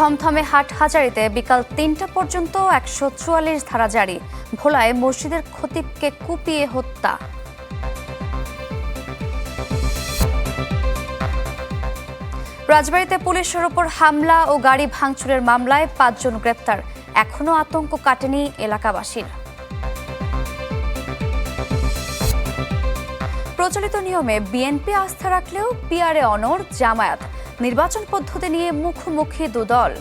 থমথমে হাট হাজারিতে বিকাল তিনটা পর্যন্ত একশো চুয়াল্লিশ ধারা জারি। ভোলায় মসজিদের খতিবকে কুপিয়ে হত্যা। রাজবাড়িতে পুলিশের ওপর হামলা ও গাড়ি ভাঙচুরের মামলায় পাঁচজন গ্রেপ্তার। এখনও আতঙ্ক কাটেনি এলাকাবাসীর। প্রচলিত নিয়মে বিএনপি আস্থা রাখলেও পিআরএ অনর জামায়াত। নির্বাচন পদ্ধতি নিয়ে মুখোমুখি দুদল।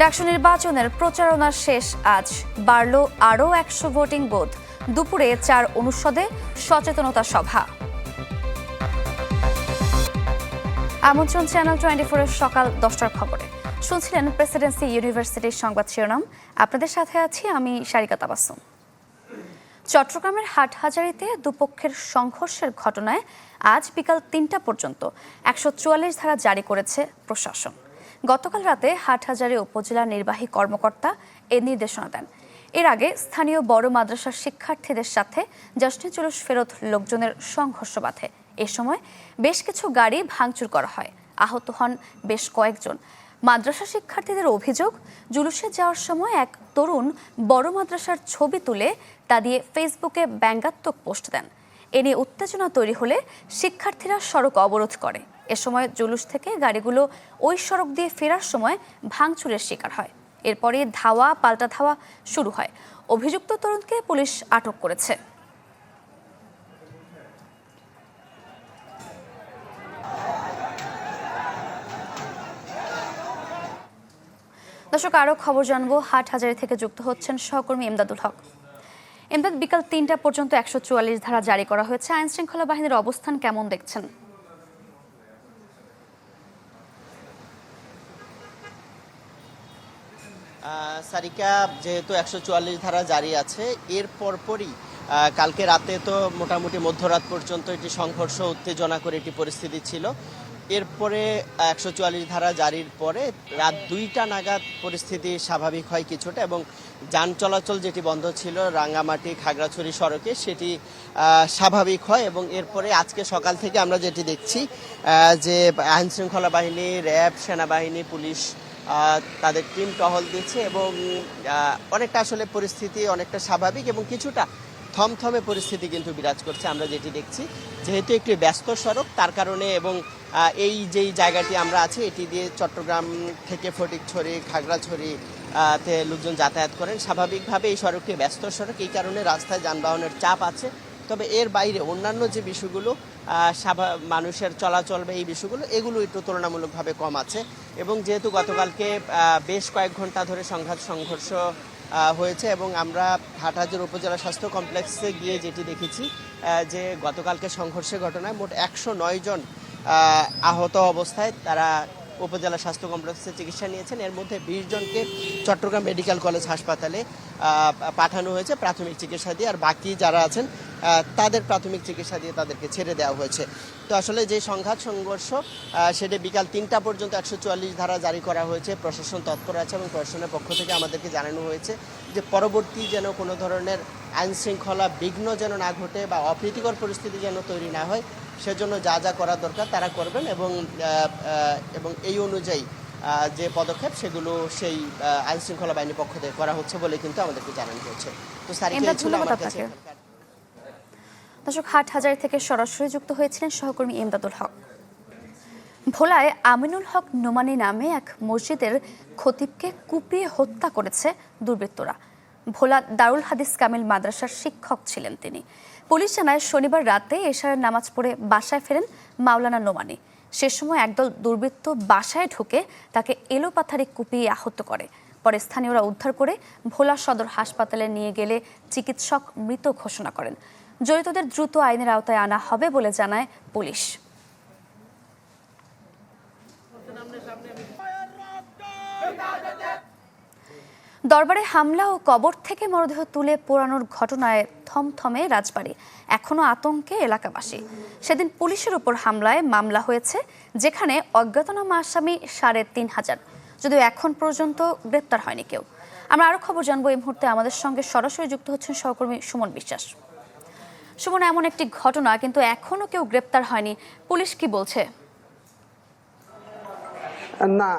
ডাকসু নির্বাচনের প্রচারণা শেষ আজ। বাড়ল আরও একশো ভোটিং বুথ। দুপুরে চার অনুষদে সচেতনতা সভা। আমন্ত্রণ চ্যানেল টোয়েন্টি ফোরের সকাল দশটার খবরে। শুনছিলেন প্রেসিডেন্সি ইউনিভার্সিটির সংবাদ শিরোনাম। আপনাদের সাথে আছি আমি সারিকা তাবাসুম। চট্টগ্রামের হাটহাজারিতে দুপক্ষের সংঘর্ষের ঘটনায় আজ বিকাল তিনটা পর্যন্ত একশো চুয়াল্লিশ ধারা জারি করেছে প্রশাসন। গতকাল রাতে হাটহাজারি উপজেলা নির্বাহী কর্মকর্তা এ নির্দেশনা দেন। এর আগে স্থানীয় বড় মাদ্রাসার শিক্ষার্থীদের সাথে জাসনে জুলুস ফেরত লোকজনের সংঘর্ষ বাধে। এ সময় বেশ কিছু গাড়ি ভাঙচুর করা হয়। আহত হন বেশ কয়েকজন। মাদ্রাসা শিক্ষার্থীদের অভিযোগ, জুলুসে যাওয়ার সময় এক তরুণ বড় মাদ্রাসার ছবি তুলে তা দিয়ে ফেসবুকে ব্যঙ্গাত্মক পোস্ট দেন। এ নিয়ে উত্তেজনা তৈরি হলে শিক্ষার্থীরা সড়ক অবরোধ করে। এ সময় জুলুস থেকে গাড়িগুলো ওই সড়ক দিয়ে ফেরার সময় ভাঙচুরের শিকার হয়। এরপরে ধাওয়া, পাল্টা ধাওয়া শুরু হয়। অভিযুক্ত তরুণকে পুলিশ আটক করেছে। দর্শক, আরও খবর জানব। হাট হাজারি থেকে যুক্ত হচ্ছেন সহকর্মী এমদাদুল হক। এমদাদ বিকাল তিনটা পর্যন্ত একশো চুয়াল্লিশ ধারা জারি করা হয়েছে। আইন শৃঙ্খলা বাহিনীর অবস্থান কেমন দেখছেন? সারিকা, যেহেতু একশো চুয়াল্লিশ ধারা জারি আছে, এর পরপরই কালকে রাতে তো মোটামুটি মধ্যরাত পর্যন্ত এটি সংঘর্ষ উত্তেজনা করে একটি পরিস্থিতি ছিল। এরপরে একশো চুয়াল্লিশ ধারা জারির পরে রাত দুইটা নাগাদ পরিস্থিতি স্বাভাবিক হয় কিছুটা এবং যান চলাচল যেটি বন্ধ ছিল রাঙ্গামাটি খাগড়াছড়ি সড়কে সেটি স্বাভাবিক হয় এবং এরপরে আজকে সকাল থেকে আমরা যেটি দেখছি যে আইন শৃঙ্খলা বাহিনী, র্যাব, সেনাবাহিনী, পুলিশ তাদের টিম টহল দিচ্ছে এবং অনেকটা আসলে পরিস্থিতি অনেকটা স্বাভাবিক এবং কিছুটা থমথমে পরিস্থিতি কিন্তু বিরাজ করছে, আমরা যেটি দেখছি। যেহেতু একটি ব্যস্ত সড়ক, তার কারণে এবং এই যেই জায়গাটি আমরা আছি, এটি দিয়ে চট্টগ্রাম থেকে ফটিকছড়ি, খাগড়াছড়ি তে লোকজন যাতায়াত করেন। স্বাভাবিকভাবে এই সড়কটি ব্যস্ত সড়ক, এই কারণে রাস্তায় যানবাহনের চাপ আছে। তবে এর বাইরে অন্যান্য যে বিষয়গুলো মানুষের চলাচল বা এই বিষয়গুলো, এগুলো একটু তুলনামূলকভাবে কম আছে। এবং যেহেতু গতকালকে বেশ কয়েক ঘণ্টা ধরে সংঘাত, সংঘর্ষ হয়েছে এবং আমরা হাটহাজার উপজেলা স্বাস্থ্য কমপ্লেক্সে গিয়ে যেটি দেখেছি যে গতকালকে সংঘর্ষের ঘটনায় মোট একশো নয় জন আহত অবস্থায় তারা উপজেলা স্বাস্থ্য কমপ্লেক্সে চিকিৎসা নিয়েছেন। এর মধ্যে বিশ জনকে চট্টগ্রাম মেডিকেল কলেজ হাসপাতালে পাঠানো হয়েছে প্রাথমিক চিকিৎসা দিয়ে। আর বাকি যারা আছেন তাদের প্রাথমিক চিকিৎসা দিয়ে তাদেরকে ছেড়ে দেওয়া হয়েছে। তো আসলে যে সংঘাত সংঘর্ষ সেটা বিকাল তিনটা পর্যন্ত একশো চুয়াল্লিশ ধারা জারি করা হয়েছে। প্রশাসন তৎপর আছে এবং প্রশাসনের পক্ষ থেকে আমাদেরকে জানানো হয়েছে যে পরবর্তী যেন কোনো ধরনের আইন শৃঙ্খলা বিঘ্ন যেন না ঘটে বা অপ্রীতিকর পরিস্থিতি যেন তৈরি না হয় সেজন্য যা যা করা দরকার তারা করবেন এবং এবং এই অনুযায়ী যে পদক্ষেপ সেগুলো সেই আইন শৃঙ্খলা বাহিনীর পক্ষ থেকে করা হচ্ছে বলে কিন্তু আমাদেরকে জানানো হয়েছে তো স্যার ধন্যবাদ আপনাকে। দর্শক, হাট হাজারি থেকে সরাসরি যুক্ত হয়েছিলেন সহকর্মী এমদাদুল হক। ভোলায় আমিনুল হক নোমানি নামে এক মসজিদের খতিবকে কুপিয়ে হত্যা করেছে দুর্বৃত্তরা। ভোলা দারুল হাদিস কামিল মাদ্রাসার শিক্ষক ছিলেন তিনি। পুলিশ জানায়, শনিবার রাতে এশারের নামাজ পড়ে বাসায় ফেরেন মাওলানা নোমানি। সে সময় একদল দুর্বৃত্ত বাসায় ঢুকে তাকে এলোপাথারি কুপিয়ে আহত করে। পরে স্থানীয়রা উদ্ধার করে ভোলা সদর হাসপাতালে নিয়ে গেলে চিকিৎসক মৃত ঘোষণা করেন। জড়িতদের দ্রুত আইনের আওতায় আনা হবে বলে জানায় পুলিশ। দরবারে হামলা ও কবর থেকে মরদেহ তুলে পোড়ানোর ঘটনায় থমথমে রাজবাড়ি এখনও আতঙ্কে এলাকাবাসী। সেদিন পুলিশের উপর হামলায় মামলা হয়েছে, যেখানে অজ্ঞাতনামা আসামি সাড়ে তিন হাজার। যদিও এখন পর্যন্ত গ্রেপ্তার হয়নি কেউ। আমরা আরও খবর জানব এই মুহূর্তে। আমাদের সঙ্গে সরাসরি যুক্ত হচ্ছেন সহকর্মী সুমন বিশ্বাস। সুমন এমন একটি ঘটনা কিন্তু এখনও কেউ গ্রেপ্তার হয়নি। পুলিশ কি বলছে? না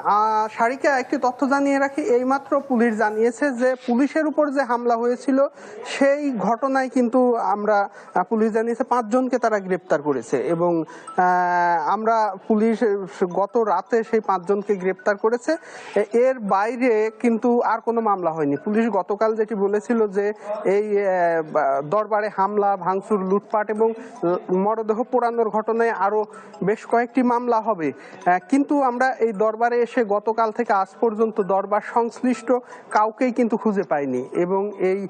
সারিকা একটি তথ্য জানিয়ে রাখি, এইমাত্র পুলিশ জানিয়েছে যে পুলিশের উপর যে হামলা হয়েছিল, সেই ঘটনায় কিন্তু আমরা পুলিশ জানিয়েছে পাঁচজনকে তারা গ্রেপ্তার করেছে এবং আমরা পুলিশ গত রাতে সেই পাঁচজনকে গ্রেপ্তার করেছে। এর বাইরে কিন্তু আর কোনো মামলা হয়নি। পুলিশ গতকাল যেটি বলেছিল যে এই দরবারে হামলা, ভাঙচুর, লুটপাট এবং মরদেহ পোড়ানোর ঘটনায় আরও বেশ কয়েকটি মামলা হবে। কিন্তু আমরা এই দরবারে এসে গতকাল থেকে আজ পর্যন্ত দরবার সংশ্লিষ্ট কাউকেই কিন্তু খুঁজে পাইনি এবং এই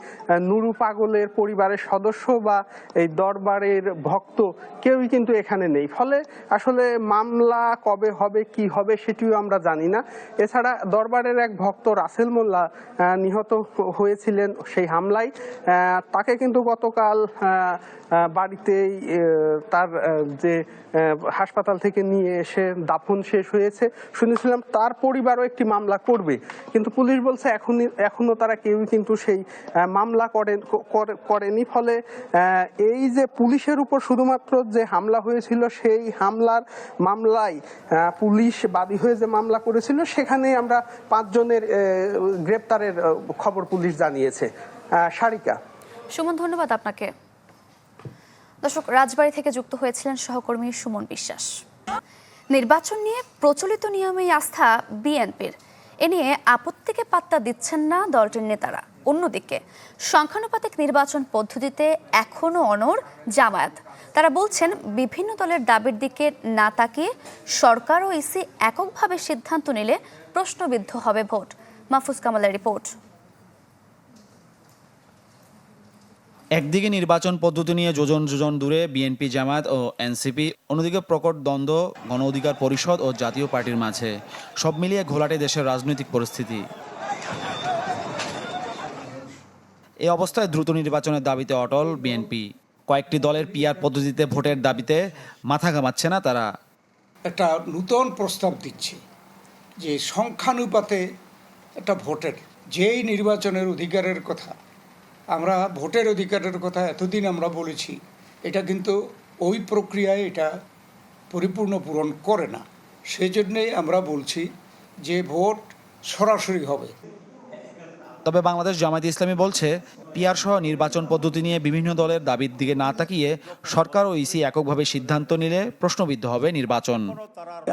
নুরু পাগলের পরিবারের সদস্য বা এই দরবারের ভক্ত কেউই কিন্তু এখানে নেই। ফলে আসলে মামলা কবে হবে, কি হবে সেটিও আমরা জানি না। এছাড়া দরবারের এক ভক্ত রাসেল মোল্লা নিহত হয়েছিলেন সেই হামলায়। তাকে কিন্তু গতকাল বাড়িতেই তার যে হাসপাতাল থেকে নিয়ে এসে দাফন শেষ হয়েছে। শুনেছিলাম তার পরিবারও একটি মামলা করবে। কিন্তু পুলিশ বলছে এখন এখনও তারা কেউই কিন্তু সেই মামলা করেন করে- করেনি। ফলে এই যে পুলিশের উপর শুধুমাত্র যে হামলা হয়েছিল, সেই হামলার মামলায় পুলিশ বাদী হয়ে যে মামলা করেছিল সেখানে আমরা পাঁচজনের গ্রেপ্তারের খবর পুলিশ জানিয়েছে। সারিকা। সুমন, ধন্যবাদ আপনাকে। দর্শক, রাজবাড়ী থেকে যুক্ত হয়েছিলেন সহকর্মী সুমন বিশ্বাস। নির্বাচন নিয়ে প্রচলিত নিয়মেই আস্থা বিএনপির। এ নিয়ে আপত্তিকে পাত্তা দিচ্ছেন না দলটির নেতারা। অন্যদিকে, সংখ্যানুপাতিক নির্বাচন পদ্ধতিতে এখনও অনর জামায়াত। তারা বলছেন, বিভিন্ন দলের দাবির দিকে না তাকিয়ে সরকার ও ইসি এককভাবে সিদ্ধান্ত নিলে প্রশ্নবিদ্ধ হবে ভোট। মাহফুজ কামালের রিপোর্ট। একদিকে নির্বাচন পদ্ধতি নিয়ে যোজন যোজন দূরে বিএনপি জামায়াত ও এনসিপি, অন্যদিকে প্রকট দ্বন্দ্ব, গণ অধিকার পরিষদ ও জাতীয় পার্টির মাঝে। সব মিলিয়ে ঘোলাটে দেশের রাজনৈতিক পরিস্থিতি। এই অবস্থায় দ্রুত নির্বাচনের দাবিতে অটল বিএনপি। কয়েকটি দলের পিআর পদ্ধতিতে ভোটের দাবিতে মাথা ঘামাচ্ছে না তারা। একটা নূতন প্রস্তাব দিচ্ছে যে সংখ্যানুপাতে একটা ভোটের, যেই নির্বাচনের অধিকারের কথা আমরা ভোটের অধিকারের কথা এতদিন আমরা বলেছি এটা কিন্তু ওই প্রক্রিয়ায় এটা পরিপূর্ণ পূরণ করে না। সেই জন্যেই আমরা বলছি যে ভোট সরাসরি হবে। তবে বাংলাদেশ জামায়াত ইসলামী বলছে পিআর সহ নির্বাচন পদ্ধতি নিয়ে বিভিন্ন দলের দাবির দিকে না তাকিয়ে সরকার ও ইসি এককভাবে সিদ্ধান্ত নিলে প্রশ্নবিদ্ধ হবে নির্বাচন।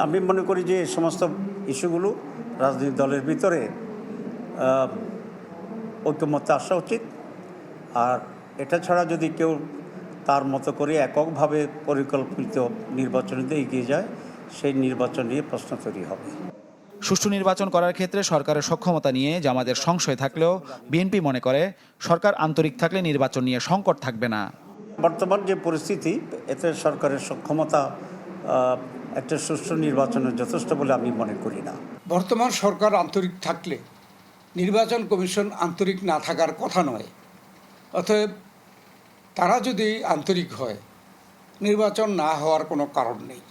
আমি মনে করি যে এই সমস্ত ইস্যুগুলো রাজনৈতিক দলের ভিতরে ঐক্যমত্যে আসা উচিত। আর এটা ছাড়া যদি কেউ তার মতো করে এককভাবে পরিকল্পিত নির্বাচনীতে এগিয়ে যায় সেই নির্বাচন নিয়ে প্রশ্ন তৈরি হবে। সুষ্ঠু নির্বাচন করার ক্ষেত্রে সরকারের সক্ষমতা নিয়ে জামাতের সংশয় থাকলেও বিএনপি মনে করে সরকার আন্তরিক থাকলে নির্বাচন নিয়ে সংকট থাকবে না। বর্তমান যে পরিস্থিতি এতে সরকারের সক্ষমতা একটা সুষ্ঠু নির্বাচনের যথেষ্ট বলে আমি মনে করি না। বর্তমান সরকার আন্তরিক থাকলে নির্বাচন কমিশন আন্তরিক না থাকার কথা নয়। অতএব তারা যদি আন্তরিক হয় নির্বাচন না হওয়ার কোনো কারণ নেই।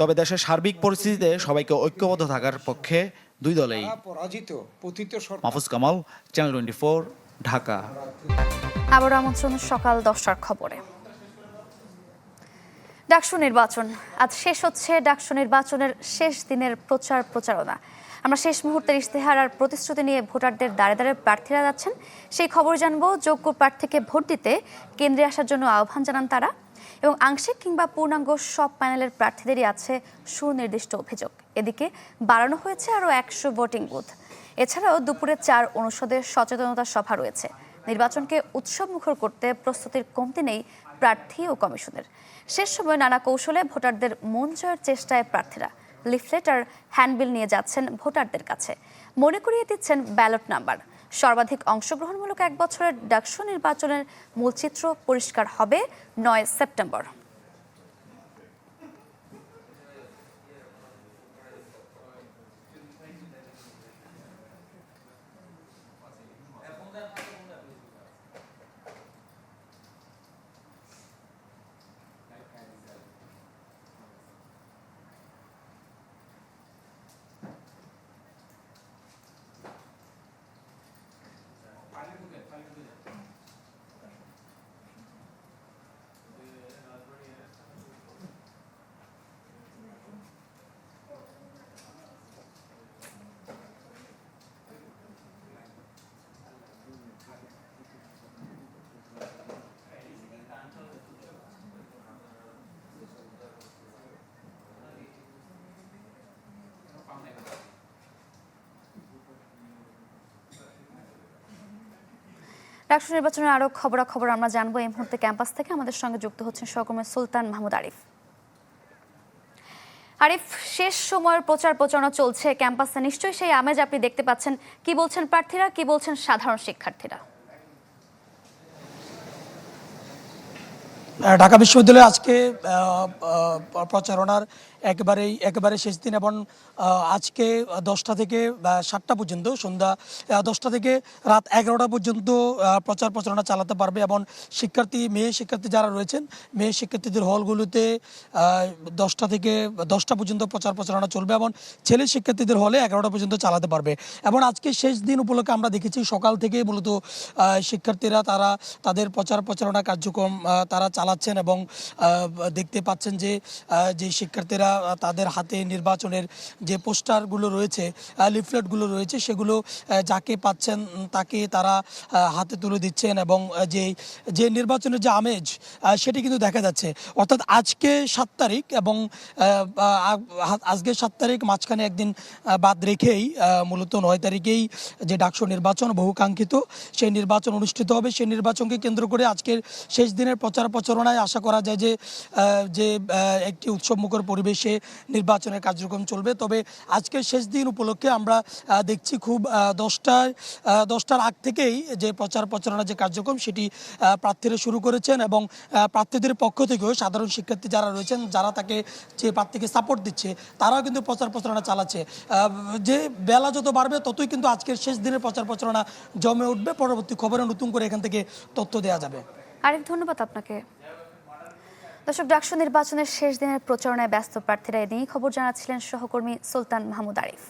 তবে দেশের সার্বিক পরিস্থিতিতে সবাইকে ঐক্যবদ্ধ থাকার পক্ষে দুই দলেই। পরাজিত পতিত Mahfuz Kamal channel twenty four Dhaka. আবার আমন্ত্রণ সকাল দশটার খবরে। ডাকসু নির্বাচন। আজ শেষ হচ্ছে ডাকসু নির্বাচনের শেষ দিনের প্রচার প্রচারণা। আমরা শেষ মুহূর্তের ইশতেহার আর প্রতিশ্রুতি নিয়ে ভোটারদের দাঁড়ে দাঁড়ে প্রার্থীরা যাচ্ছেন। সেই খবর জানব, যোগ্য প্রার্থীকে ভোট দিতে কেন্দ্রে আসার জন্য আহ্বান জানান তারা এবং আংশিক কিংবা পূর্ণাঙ্গ সব প্যানেলের প্রার্থীদেরই আছে সুনির্দিষ্ট অভিযোগ। এদিকে বাড়ানো হয়েছে আরও একশো ভোটিং বুথ। এছাড়াও দুপুরে চার অনুষদের সচেতনতা সভা রয়েছে। নির্বাচনকে উৎসব মুখর করতে প্রস্তুতির কমতি নেই প্রার্থী ও কমিশনের। শেষ সময় নানা কৌশলে ভোটারদের মন জয়ের চেষ্টায় প্রার্থীরা লিফলেট আর হ্যান্ডবিল নিয়ে যাচ্ছেন ভোটারদের কাছে। মনে করিয়ে দিচ্ছেন ব্যালট নাম্বার। সর্বাধিক অংশগ্রহণমূলক এক বছরের ডাকসু নির্বাচনের মূল চিত্র পরিষ্কার হবে নয় সেপ্টেম্বর। রাষ্ট্র নির্বাচনের আরও খবরাখবর আমরা জানব। এই মুহূর্তে ক্যাম্পাস থেকে আমাদের সঙ্গে যুক্ত হচ্ছেন সহকর্মী সুলতান মাহমুদ আরিফ। আরিফ, শেষ সময়ের প্রচার প্রচারণা চলছে ক্যাম্পাসে। নিশ্চয়ই সেই আমেজ আপনি দেখতে পাচ্ছেন। কি বলছেন প্রার্থীরা, কি বলছেন সাধারণ শিক্ষার্থীরা? ঢাকা বিশ্ববিদ্যালয়ে আজকে প্রচারণার একেবারেই, একেবারে শেষ দিন এবং আজকে দশটা থেকে সাতটা পর্যন্ত, সন্ধ্যা দশটা থেকে রাত এগারোটা পর্যন্ত প্রচার প্রচারণা চালাতে পারবে এবং শিক্ষার্থী, মেয়ে শিক্ষার্থী যারা রয়েছেন, মেয়ে শিক্ষার্থীদের হলগুলোতে দশটা থেকে, দশটা পর্যন্ত প্রচার প্রচারণা চলবে এবং ছেলে শিক্ষার্থীদের হলে এগারোটা পর্যন্ত চালাতে পারবে। এবং আজকে শেষ দিন উপলক্ষে আমরা দেখেছি সকাল থেকে মূলত শিক্ষার্থীরা তারা তাদের প্রচার প্রচারণা কার্যক্রম তারা চালাচ্ছেন এবং দেখতে পাচ্ছেন যে যে শিক্ষার্থীরা তাদের হাতে নির্বাচনের যে পোস্টারগুলো রয়েছে লিফলেটগুলো রয়েছে, সেগুলো যাকে পাচ্ছেন, তাকে তারা হাতে তুলে দিচ্ছেন এবং যে যে নির্বাচনের যে আমেজ সেটি কিন্তু দেখা যাচ্ছে। অর্থাৎ আজকে সাত তারিখ এবং আজকে সাত তারিখ মাঝখানে একদিন বাদ রেখেই মূলত নয় তারিখেই যে ডাকসু নির্বাচন বহুকাঙ্ক্ষিত সেই নির্বাচন অনুষ্ঠিত হবে। সেই নির্বাচনকে কেন্দ্র করে আজকের শেষ দিনের প্রচার প্রচারণায় আশা করা যায় যে যে একটি উৎসবমুখর পরিবেশে নির্বাচনের কার্যক্রম চলবে। তবে আজকের শেষ দিন উপলক্ষে আমরা দেখছি খুব দশটায় দশটার আগ থেকেই যে প্রচার প্রচারণা যে কার্যক্রম সেটি প্রার্থীরা শুরু করেছেন এবং প্রার্থীদের পক্ষ থেকেও সাধারণ শিক্ষার্থী যারা রয়েছেন, যারা তাকে যে প্রার্থীকে সাপোর্ট দিচ্ছে, তারাও কিন্তু প্রচার প্রচারণা চালাচ্ছে। যে বেলা যত বাড়বে ততই কিন্তু আজকের শেষ দিনের প্রচার প্রচারণা জমে উঠবে। পরবর্তী খবরে নতুন করে এখান থেকে তথ্য দেওয়া যাবে। আরিফ ধন্যবাদ আপনাকে। দর্শক, ডাকসু নির্বাচনের শেষ দিনের প্রচারণায় ব্যস্ত প্রার্থীরা এদিনই খবর জানাচ্ছিলেন সহকর্মী সুলতান মাহমুদ আরিফ।